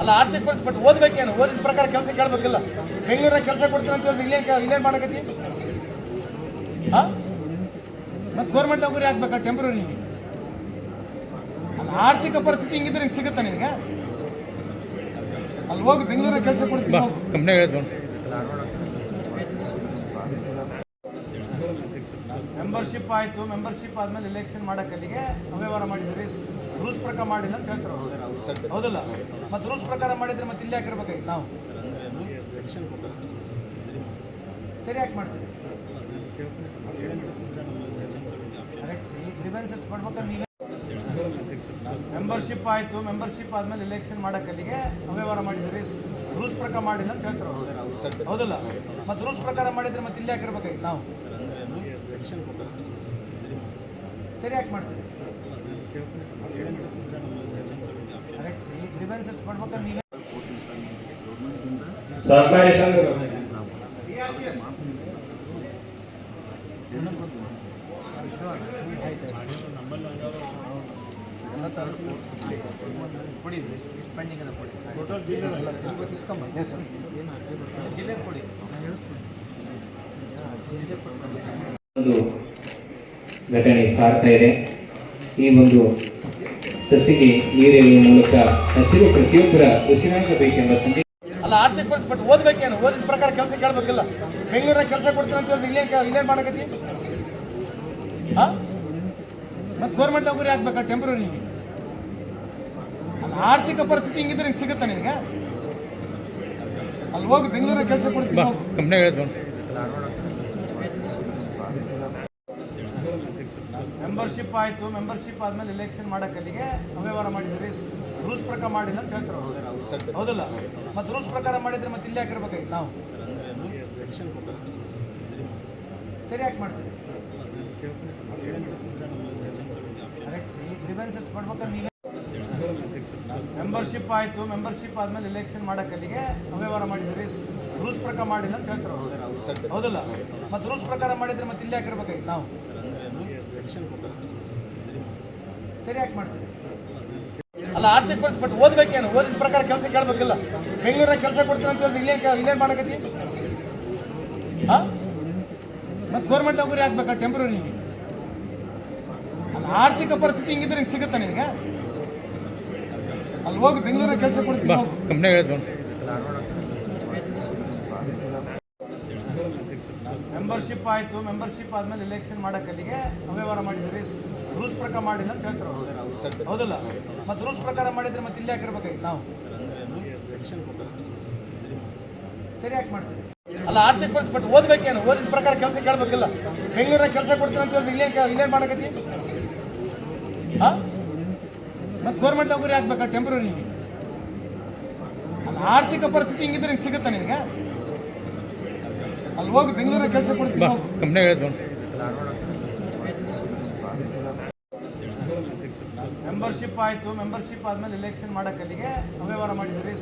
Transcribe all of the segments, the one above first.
ಅಲ್ಲ ಆರ್ಥಿಕ ಪರಿಸ್ಥಿತಿ ಬಟ್ ಓದ್ಬೇಕೇನು? ಓದಿದ ಪ್ರಕಾರ ಕೆಲಸ ಕೇಳಬೇಕಿಲ್ಲ. ಬೆಂಗಳೂರಾಗ ಕೆಲಸ ಕೊಡ್ತೀನಿ ಅಂತ ಹೇಳಿದ್ರೆ ಇಲ್ಲೇ ಇಲ್ಲೇನು ಮಾಡಕತ್ತಿ? ಹಾಂ? ಮತ್ತು ಗೌರ್ಮೆಂಟ್ ನೌಕರಿ ಆಗ್ಬೇಕಾ ಟೆಂಪ್ರರಿ ಅಲ್ಲ ಆರ್ಥಿಕ ಪರಿಸ್ಥಿತಿ ಹಿಂಗಿದ್ರೆ ಹಿಂಗೆ ಸಿಗುತ್ತಾ ನಿನಗೆ? ಅಲ್ಲಿ ಹೋಗಿ ಬೆಂಗಳೂರಾಗ ಕೆಲಸ ಕೊಡ್ತೀನಿ ಹೋಗು. ಕಂಪ್ನಿ ಹೇಳಿದ್ರು ಮೆಂಬರ್ಶಿಪ್ ಆಯಿತು ಮೆಂಬರ್ಶಿಪ್ ಆದಮೇಲೆ ಎಲೆಕ್ಷನ್ ಮಾಡೋಕ್ಕಲ್ಲಿಗೆ ಅಲ್ಲಿಗೆ ಅವ್ಯವಹಾರ ಮಾಡಿದ್ರಿ. ರೂಲ್ಸ್ ಪ್ರಕಾರ ಮಾಡಿಲ್ಲ ಅಂತ ಹೇಳ್ತಾರೆ. ಹೌದಲ್ಲ? ಮತ್ತೆ ರೂಲ್ಸ್ ಪ್ರಕಾರ ಮಾಡಿದ್ರೆ ಮತ್ತೆ ಇಲ್ಲಿ ಹಾಕಿರ್ಬೇಕಾಗಿತ್ತು ನಾವು? ಸರಿ ಯಾಕೆ ಮಾಡ್ತೀವಿ. ಮೆಂಬರ್ಶಿಪ್ ಆಯಿತು. ಮೆಂಬರ್ಶಿಪ್ ಆದಮೇಲೆ ಎಲೆಕ್ಷನ್ ಮಾಡಕ್ಕೆ ಅಲ್ಲಿಗೆ ಅವ್ಯವಹಾರ ಮಾಡಿದ್ರಿ ರೂಲ್ಸ್ ಪ್ರಕಾರ ಮಾಡಿಲ್ಲ ಅಂತ ಹೇಳ್ತಾರೆ. ಹೌದಲ್ಲ? ಮತ್ತೆ ರೂಲ್ಸ್ ಪ್ರಕಾರ ಮಾಡಿದ್ರೆ ಮತ್ತೆ ಇಲ್ಲಿ ಹಾಕಿರ್ಬೇಕಾಗಿತ್ತು ನಾವು? ಸರಿ ಯಾಕೆ ಮಾಡ್ತೀವಿ ಗ್ರಿವೆನ್ಸಸ್ ಕೊಡ್ಬೇಕಾದ್ರೆ ನೀವೇ ಸರ್ಕಾರಿ ಸಂಘಗಳು ಕೊಡಿ ಎಷ್ಟು ಪೆಂಡಿಂಗ್ ಅದ ಕೊಡಿ ಇಸ್ಕೊಂಬ ಸರ್ ಜಿಲ್ಲೆ ಕೊಡಿ ಒಂದು ಘಟನೆ ಸಾರ್ತಾ ಇದೆ. ಈ ಒಂದು ಸಸಿಗೆ ನೀರೆಳೆಯುವ ಮೂಲಕ ಹಸಿರು ಪ್ರತಿಯೊಬ್ಬರ ಉಸಿರಾಗಬೇಕೆಂಬ ಸಂದೇಶ. ಅಲ್ಲ ಆರ್ಥಿಕ ಪರಿಸ್ಥಿತಿ ಬಟ್ ಓದ್ಬೇಕೇನು? ಓದಿದ ಪ್ರಕಾರ ಕೆಲಸ ಕೇಳಬೇಕಿಲ್ಲ. ಬೆಂಗಳೂರಾಗ ಕೆಲಸ ಕೊಡ್ತೀನಿ ಅಂತ ಹೇಳಿದ್ರೆ ಇಲ್ಲೇನು ಇಲ್ಲೇನು ಮಾಡಕತ್ತಿ? ಹಾಂ? ಮತ್ತು ಗೌರ್ಮೆಂಟ್ ನೌಕರಿ ಆಗ್ಬೇಕಾ ಟೆಂಪ್ರರಿ ಅಲ್ಲ ಆರ್ಥಿಕ ಪರಿಸ್ಥಿತಿ ಹಿಂಗಿದ್ರೆ ಹಿಂಗೆ ಸಿಗುತ್ತಾ ನಿನಗೆ? ಅಲ್ಲಿ ಹೋಗಿ ಬೆಂಗಳೂರಾಗ ಕೆಲಸ ಕೊಡ್ತೀನಿ. ಕಂಪ್ನಿ ಹೇಳಿದ್ರು ಮೆಂಬರ್ಶಿಪ್ ಆಯಿತು. ಮೆಂಬರ್ಶಿಪ್ ಆದಮೇಲೆ ಎಲೆಕ್ಷನ್ ಮಾಡೋಕ್ಕಲ್ಲಿಗೆ ಅವ್ಯವಹಾರ ಮಾಡಿದ್ರಿ ರೂಲ್ಸ್ ಪ್ರಕಾರ ಮಾಡಿಲ್ಲ ಅಂತ ಹೇಳ್ತಾರೆ ಹೌದಲ್ಲ? ಮತ್ತು ರೂಲ್ಸ್ ಪ್ರಕಾರ ಮಾಡಿದ್ರೆ ಮತ್ತೆ ಇಲ್ಲೇ ಹಾಕಿರ್ಬೇಕಾಗಿತ್ತು? ನಾವು? ಸರಿ, ಯಾಕೆ ಮಾಡ್ತೀವಿ ನೀವೇ? ಮೆಂಬರ್ಶಿಪ್ ಆಯಿತು. ಮೆಂಬರ್ಶಿಪ್ ಆದಮೇಲೆ ಎಲೆಕ್ಷನ್ ಮಾಡೋಕ್ಕಲ್ಲಿಗೆ ಅವ್ಯವಹಾರ ಮಾಡಿದ್ರಿ ರೂಲ್ಸ್ ಪ್ರಕಾರ ಮಾಡಿಲ್ಲ ಅಂತ ಹೇಳ್ತಾರೆ ಹೌದಲ್ಲ? ಮತ್ತು ರೂಲ್ಸ್ ಪ್ರಕಾರ ಮಾಡಿದ್ರೆ ಮತ್ತೆ ಇಲ್ಲೇ ಹಾಕಿರ್ಬೇಕಾಗಿತ್ತು? ನಾವು? ಸರಿ ಯಾಕೆ ಮಾಡ್ತೀವಿ. ಅಲ್ಲ ಆರ್ಥಿಕ ಪರಿಸ್ಥಿತಿ ಬಟ್ ಓದ್ಬೇಕೇನು? ಓದಿದ ಪ್ರಕಾರ ಕೆಲಸ ಕೇಳಬೇಕಿಲ್ಲ. ಬೆಂಗಳೂರಾಗ ಕೆಲಸ ಕೊಡ್ತೀನಿ ಅಂತ ಹೇಳಿದ್ರೆ ಇಲ್ಲೇನು ಇಲ್ಲೇನು ಮಾಡಕತ್ತಿ? ಹಾಂ? ಮತ್ತು ಗೌರ್ಮೆಂಟ್ ನೌಕರಿ ಹಾಕ್ಬೇಕಾ ಟೆಂಪ್ರರಿ ಅಲ್ಲ ಆರ್ಥಿಕ ಪರಿಸ್ಥಿತಿ ಹಿಂಗಿದ್ರೆ ಹಿಂಗೆ ಸಿಗುತ್ತಾ ನಿನಗೆ? ಅಲ್ಲಿ ಹೋಗಿ ಬೆಂಗಳೂರಾಗ ಕೆಲಸ ಕೊಡ್ತೀನಿ. ಕಂಪ್ನಿ ಹೇಳಿದ್ರು ಮೆಂಬರ್ಶಿಪ್ ಆಯಿತು. ಮೆಂಬರ್ಶಿಪ್ ಆದಮೇಲೆ ಎಲೆಕ್ಷನ್ ಮಾಡಕ್ಕೆ ಅಲ್ಲಿಗೆ ಅವ್ಯವಹಾರ ಮಾಡಿದ್ರಿ ರೂಲ್ಸ್ ಪ್ರಕಾರ ಮಾಡಿಲ್ಲ ಅಂತ ಹೇಳ್ತಾರೆ. ಹೌದಲ್ಲ? ಮತ್ತು ರೂಲ್ಸ್ ಪ್ರಕಾರ ಮಾಡಿದ್ರೆ ಮತ್ತೆ ಇಲ್ಲೇ ಹಾಕಿರ್ಬೇಕಾಗಿತ್ತು ನಾವು? ಸರಿ, ಯಾಕೆ ಮಾಡ್ತೀವಿ ಅಲ್ಲ ಆರ್ಥಿಕ ಪರಿಸ್ಥಿತಿ ಬಟ್ ಓದ್ಬೇಕೇನು? ಓದಿದ ಪ್ರಕಾರ ಕೆಲಸ ಕೇಳಬೇಕಿಲ್ಲ. ಬೆಂಗಳೂರಾಗ ಕೆಲಸ ಕೊಡ್ತೀನಿ ಅಂತ ಹೇಳಿದ್ರೆ ಇಲ್ಲೇನು ಇಲ್ಲೇನು ಮಾಡಕತ್ತಿ? ಹಾಂ ಮತ್ತು ಗೌರ್ಮೆಂಟ್ ನೌಕರಿ ಆಗ್ಬೇಕಾ? ಟೆಂಪ್ರರಿ ಆರ್ಥಿಕ ಪರಿಸ್ಥಿತಿ ಹಿಂಗಿದ್ರೆ ಹಿಂಗೆ ಸಿಗುತ್ತಾ ನಿನಗೆ? ಅಲ್ಲಿ ಹೋಗಿ ಬೆಂಗಳೂರಲ್ಲಿ ಕೆಲಸ ಕೊಡ್ತೀನಿ. ಕಂಪ್ನಿ ಹೇಳಿದ್ರು ಮೆಂಬರ್ಶಿಪ್ ಆಯಿತು ಮೆಂಬರ್ಶಿಪ್ ಆದಮೇಲೆ ಎಲೆಕ್ಷನ್ ಮಾಡಕ್ಕೆ ಅಲ್ಲಿಗೆ ಅವ್ಯವಹಾರ ಮಾಡಿದ್ರಿ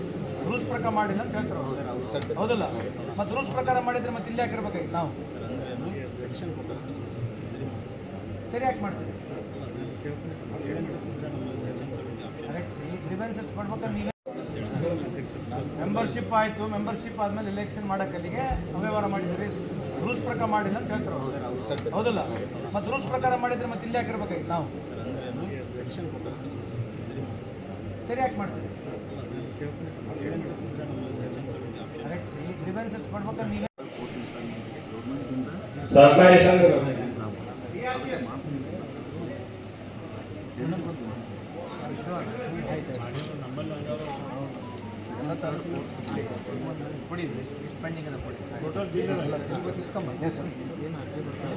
ರೂಲ್ಸ್ ಪ್ರಕಾರ ಮಾಡಿಲ್ಲ ಅಂತ ಹೇಳ್ತಾರೆ ಹೌದಲ್ಲ? ಮತ್ತು ರೂಲ್ಸ್ ಪ್ರಕಾರ ಮಾಡಿದ್ರೆ ಮತ್ತೆ ಇಲ್ಲೇ ಹಾಕಿರ್ಬೇಕಾಗಿತ್ತು ನಾವು? ಸರಿ ಯಾಕೆ ಮಾಡ್ತೀವಿ ಗ್ರಿವೆನ್ಸಸ್ ಕೊಡ್ಬೇಕಾದ್ರೆ ನೀವೇ ಮೆಂಬರ್ಶಿಪ್ ಆಯಿತು ಮೆಂಬರ್ಶಿಪ್ ಆದಮೇಲೆ ಎಲೆಕ್ಷನ್ ಮಾಡೋಕ್ಕಲ್ಲಿಗೆ ಅಲ್ಲಿಗೆ ಅವ್ಯವಹಾರ ಮಾಡಿದ್ರಿ ರೂಲ್ಸ್ ಪ್ರಕಾರ ಮಾಡಿಲ್ಲ ಅಂತ ಹೇಳ್ತಾರೆ. ಹೌದಲ್ಲ? ಮತ್ತು ರೂಲ್ಸ್ ಪ್ರಕಾರ ಮಾಡಿದ್ರೆ ಮತ್ತೆ ಇಲ್ಲೇ ಹಾಕಿರ್ಬೇಕಾಗಿತ್ತು ನಾವು? ಸರಿ ಯಾಕೆ ಮಾಡ್ತೀವಿ ಡಿಫೆನ್ಸಸ್ ನೀವೇ ಸರ್ಕಾರಿ ಸಂಘಗಳು ಕೊಡಿ ಎಷ್ಟು ಪೆಂಡಿಂಗ್ ಅದ ಕೊಡಿ ಇಸ್ಕೊಂಬ ಸರ್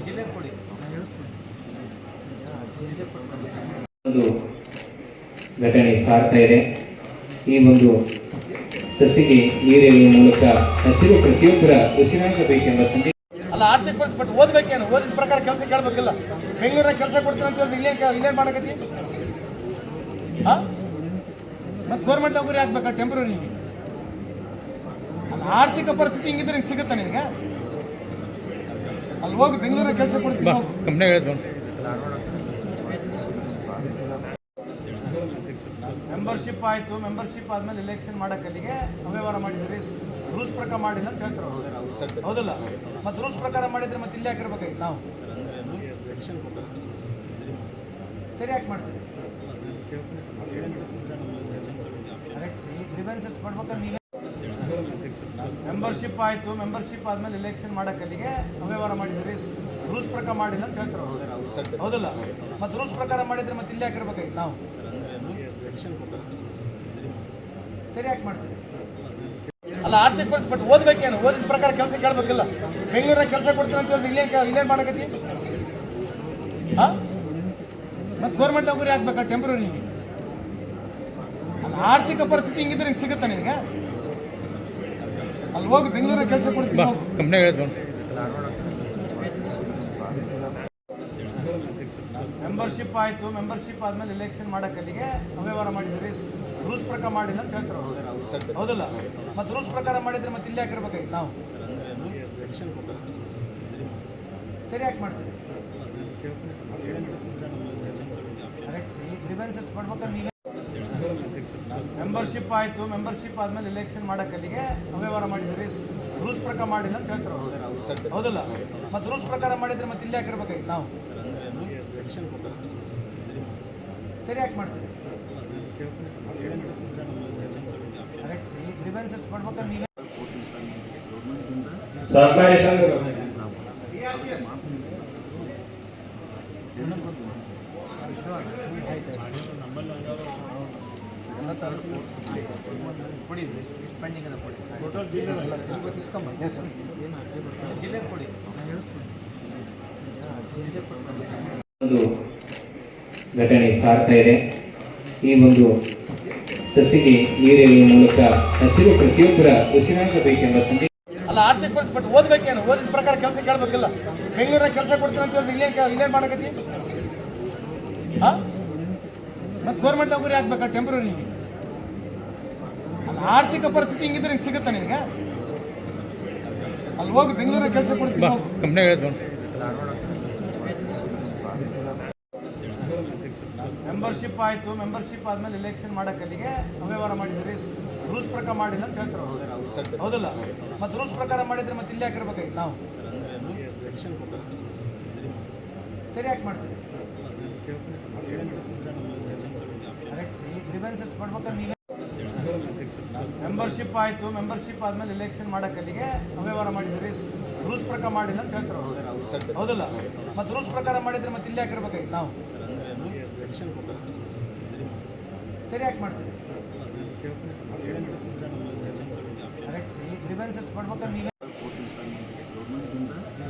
ಜಿಲ್ಲೆ ಕೊಡಿ ಒಂದು ಘಟನೆ ಸಾರ್ತಾ ಇದೆ. ಈ ಒಂದು ಸಸಿಗೆ ನೀರಿನ ಮೂಲಕ ಹಸಿರು ಪ್ರತಿಯೊಬ್ಬರ ಉಸಿರಾಗಬೇಕೆಂಬ ಸಂದೇಶ. ಅಲ್ಲ, ಆರ್ಥಿಕ ಪರಿಸ್ಥಿತಿ ಬಟ್ ಓದ್ಬೇಕೇನು? ಓದಿದ ಪ್ರಕಾರ ಕೆಲಸ ಕೇಳಬೇಕಿಲ್ಲ. ಬೆಂಗಳೂರಾಗ ಕೆಲಸ ಕೊಡ್ತೀನಿ ಅಂತ ಹೇಳಿದ್ರೆ ಇಲ್ಲೇನು ಇಲ್ಲೇನು ಮಾಡಕತ್ತಿ? ಹಾಂ? ಮತ್ತು ಗೌರ್ಮೆಂಟ್ ನೌಕರಿ ಆಗ್ಬೇಕಾ ಟೆಂಪ್ರರಿ ಅಲ್ಲ ಆರ್ಥಿಕ ಪರಿಸ್ಥಿತಿ ಹಿಂಗಿದ್ರೆ ಹಿಂಗೆ ಸಿಗುತ್ತಾ ನಿನಗೆ? ಅಲ್ಲಿ ಹೋಗಿ ಬೆಂಗಳೂರ ಕೆಲಸ ಕೊಡ್ತೀವಿ. ಕಂಪ್ನಿ ಹೇಳಿದ್ರು ಮೆಂಬರ್ಶಿಪ್ ಆಯಿತು ಮೆಂಬರ್ಶಿಪ್ ಆದಮೇಲೆ ಎಲೆಕ್ಷನ್ ಮಾಡಕ್ಕೆ ಅಲ್ಲಿಗೆ ಅವ್ಯವಹಾರ ಮಾಡಿದ್ರಿ. ರೂಲ್ಸ್ ಪ್ರಕಾರ ಮಾಡಿಲ್ಲ ಅಂತ ಹೇಳ್ತಾರೆ ಹೌದಲ್ಲ? ಮತ್ತು ರೂಲ್ಸ್ ಪ್ರಕಾರ ಮಾಡಿದ್ರೆ ಮತ್ತೆ ಇಲ್ಲಿ ಹಾಕಿರ್ಬೇಕಾಗಿತ್ತು ನಾವು? ಸರಿ ಯಾಕೆ ಮಾಡ್ತೀವಿ ಡಿಫೆನ್ಸಸ್ ಮಾಡ್ಬೇಕಾದ್ರೆ ನೀವೇ ಮೆಂಬರ್ಶಿಪ್ ಆಯಿತು ಮೆಂಬರ್ಶಿಪ್ ಆದಮೇಲೆ ಎಲೆಕ್ಷನ್ ಮಾಡಕ್ಕೆ ಅಲ್ಲಿಗೆ ಅವ್ಯವಹಾರ ಮಾಡಿದ್ರಿ ರೂಲ್ಸ್ ಪ್ರಕಾರ ಮಾಡಿಲ್ಲ ಅಂತ ಹೇಳ್ತಾರೆ ಹೌದಲ್ಲ? ಮತ್ತು ರೂಲ್ಸ್ ಪ್ರಕಾರ ಮಾಡಿದ್ರೆ ಮತ್ತೆ ಇಲ್ಲೇ ಹಾಕಿರ್ಬೇಕಾಗಿತ್ತು ನಾವು? ಸರಿ ಯಾಕೆ ಮಾಡ್ತೀವಿ. ಅಲ್ಲ, ಆರ್ಥಿಕ ಪರಿಸ್ಥಿತಿ ಬಟ್ ಓದ್ಬೇಕೇನು? ಓದಿದ ಪ್ರಕಾರ ಕೆಲಸ ಕೇಳಬೇಕಿಲ್ಲ. ಬೆಂಗಳೂರಾಗ ಕೆಲಸ ಕೊಡ್ತೀನಿ ಅಂತ ಹೇಳಿದ್ರೆ ಇಲ್ಲೇ ಇಲ್ಲೇನು ಮಾಡಕತ್ತಿ? ಹಾಂ ಮತ್ತು ಗೌರ್ಮೆಂಟ್ ನೌಕರಿ ಹಾಕ್ಬೇಕಾ ಟೆಂಪ್ರರಿ ಆರ್ಥಿಕ ಪರಿಸ್ಥಿತಿ ಹಿಂಗಿದ್ರೆ ಸಿಗುತ್ತಾ ನಿನಗೆ? ಅಲ್ಲಿ ಹೋಗಿ ಬೆಂಗಳೂರಾಗ ಕೆಲಸ ಕೊಡ್ತೀನಿ ಹೋಗು. ಕಂಪ್ನಿ ಹೇಳಿದ್ರು ಮೆಂಬರ್ಶಿಪ್ ಆಯಿತು ಮೆಂಬರ್ಶಿಪ್ ಆದಮೇಲೆ ಎಲೆಕ್ಷನ್ ಮಾಡೋಕೆ ಅಲ್ಲಿಗೆ ಅವ್ಯವಹಾರ ಮಾಡಿದ್ರಿ ರೂಲ್ಸ್ ಪ್ರಕಾರ ಮಾಡಿಲ್ಲ ಅಂತ ಹೇಳ್ತಾರೆ ಹೌದಲ್ಲ? ಮತ್ತು ರೂಲ್ಸ್ ಪ್ರಕಾರ ಮಾಡಿದ್ರೆ ಮತ್ತೆ ಇಲ್ಲಿ ಹಾಕಿರ್ಬೇಕಾಗಿತ್ತು ನಾವು? ಸರಿ ಯಾಕೆ ಮಾಡ್ತೀವಿ ಡಿಫೆನ್ಸಸ್ ಮಾಡ್ಬೇಕಾದ್ರೆ ಮೆಂಬರ್ಶಿಪ್ ಆಯಿತು ಮೆಂಬರ್ಶಿಪ್ ಆದಮೇಲೆ ಎಲೆಕ್ಷನ್ ಮಾಡೋಕ್ಕಲ್ಲಿಗೆ ಅವ್ಯವಹಾರ ಮಾಡಿದ್ರಿ. ರೂಲ್ಸ್ ಪ್ರಕಾರ ಮಾಡಿಲ್ಲ ಅಂತ ಹೇಳ್ತಾರೆ. ಹೌದಲ್ಲ? ಮತ್ತು ರೂಲ್ಸ್ ಪ್ರಕಾರ ಮಾಡಿದ್ರೆ ಮತ್ತೆ ಇಲ್ಲೇ ಹಾಕಿರ್ಬೇಕಾಗಿತ್ತು ನಾವು? ಸರಿ, ಯಾಕೆ ಮಾಡ್ತೀವಿ ಸರ್ಕಾರಿ ಮಾಡ್ಬೇಕಾದ್ರೆ ಒಂದು ಘಟನೆ ಸಾರ್ತಾ ಇದೆ. ಈ ಒಂದು ಸಸಿಗೆ ನೀರಿನ ಮೂಲಕ ಹಸಿರು ಪ್ರತಿಯೊಬ್ಬರ ಉಸಿರಾಗಬೇಕೆಂಬ ಸಂದೇಶ ಅಲ್ಲ ಆರ್ಥಿಕ ಪರಿಸ್ಥಿತಿ ಬಟ್ ಓದ್ಬೇಕೇನು? ಓದಿದ ಪ್ರಕಾರ ಕೆಲಸ ಕೇಳಬೇಕಿಲ್ಲ. ಬೆಂಗಳೂರಾಗ ಕೆಲಸ ಕೊಡ್ತೀನಿ ಅಂತ ಹೇಳಿದ್ರೆ ಇಲ್ಲೇನು ಇಲ್ಲೇನು ಮಾಡಕತ್ತಿ? ಹಾಂ? ಮತ್ತು ಗೌರ್ಮೆಂಟ್ ನೌಕರಿ ಹಾಕ್ಬೇಕಾ ಟೆಂಪ್ರರಿ ಆರ್ಥಿಕ ಪರಿಸ್ಥಿತಿ ಹಿಂಗಿದ್ರೆ ಹಿಂಗೆ ಸಿಗುತ್ತಾ ನಿನಗೆ? ಅಲ್ಲಿ ಹೋಗಿ ಬೆಂಗಳೂರಾಗ ಕೆಲಸ ಕೊಡ್ತೀನಿ ಹೋಗು. ಕಂಪ್ನಿ ಹೇಳಿದ್ ಮೆಂಬರ್ಶಿಪ್ ಆಯಿತು ಮೆಂಬರ್ಶಿಪ್ ಆದಮೇಲೆ ಎಲೆಕ್ಷನ್ ಮಾಡಕ್ಕೆ ಅಲ್ಲಿಗೆ ಅವ್ಯವಹಾರ ಮಾಡಿದ್ರಿ ರೂಲ್ಸ್ ಪ್ರಕಾರ ಮಾಡಿಲ್ಲ ಅಂತ ಹೇಳ್ತಾರೆ ಹೌದಲ್ಲ? ಮತ್ತು ರೂಲ್ಸ್ ಪ್ರಕಾರ ಮಾಡಿದ್ರೆ ಮತ್ತೆ ಇಲ್ಲಿ ಹಾಕಿರ್ಬೇಕಾಗಿತ್ತು ನಾವು? ಸರಿ ಯಾಕೆ ಮಾಡ್ತೀವಿ ಗ್ರಿವೆನ್ಸಸ್ ಮಾಡ್ಬೇಕಾದ್ರೆ ನೀವೇ ಮೆಂಬರ್ಶಿಪ್ ಆಯಿತು. ಮೆಂಬರ್ಶಿಪ್ ಆದಮೇಲೆ ಎಲೆಕ್ಷನ್ ಮಾಡೋಕ್ಕಲ್ಲಿಗೆ ಅವ್ಯವಹಾರ ಮಾಡಿದ್ರಿ ರೂಲ್ಸ್ ಪ್ರಕಾರ ಮಾಡಿಲ್ಲ ಅಂತ ಹೇಳ್ತಾರೆ. ಹೌದಲ್ಲ? ಮತ್ತು ರೂಲ್ಸ್ ಪ್ರಕಾರ ಮಾಡಿದ್ರೆ ಮತ್ತೆ ಇಲ್ಲಿ ಹಾಕಿರ್ಬೇಕಾಯ್ತು ನಾವು? ಸರಿ ಯಾಕೆ ಮಾಡ್ತೀವಿ ಗ್ರಿವೆನ್ಸಸ್ ಮಾಡ್ಬೇಕಾದ್ರೆ ನೀವೇ?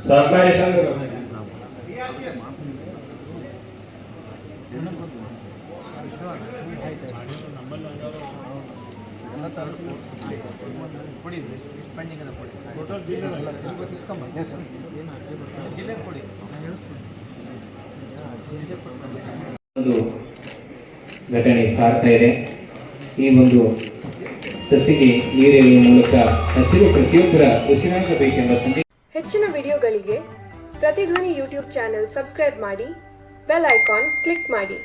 ಸಹಕಾರಿ ಸಂಘಗಳು ಒಂದು ಘಟನೆ ಸಾರ್ತಾ ಇದೆ. ಈ ಒಂದು ಸಸಿಗೆ ನೀರಿನ ಮೂಲಕ ಹಸಿರು ಪ್ರತಿಯೊಬ್ಬರ ಉಸಿರಾಗಬೇಕೆಂಬ ಸಂದೇಶ ಹೆಚ್ಚಿನ ವಿಡಿಯೋಗಳಿಗೆ ಪ್ರತಿಧ್ವನಿ ಯೂಟ್ಯೂಬ್ ಚಾನೆಲ್ ಸಬ್ಸ್ಕ್ರೈಬ್ ಮಾಡಿ, ಬೆಲ್ ಐಕಾನ್ ಕ್ಲಿಕ್ ಮಾಡಿ.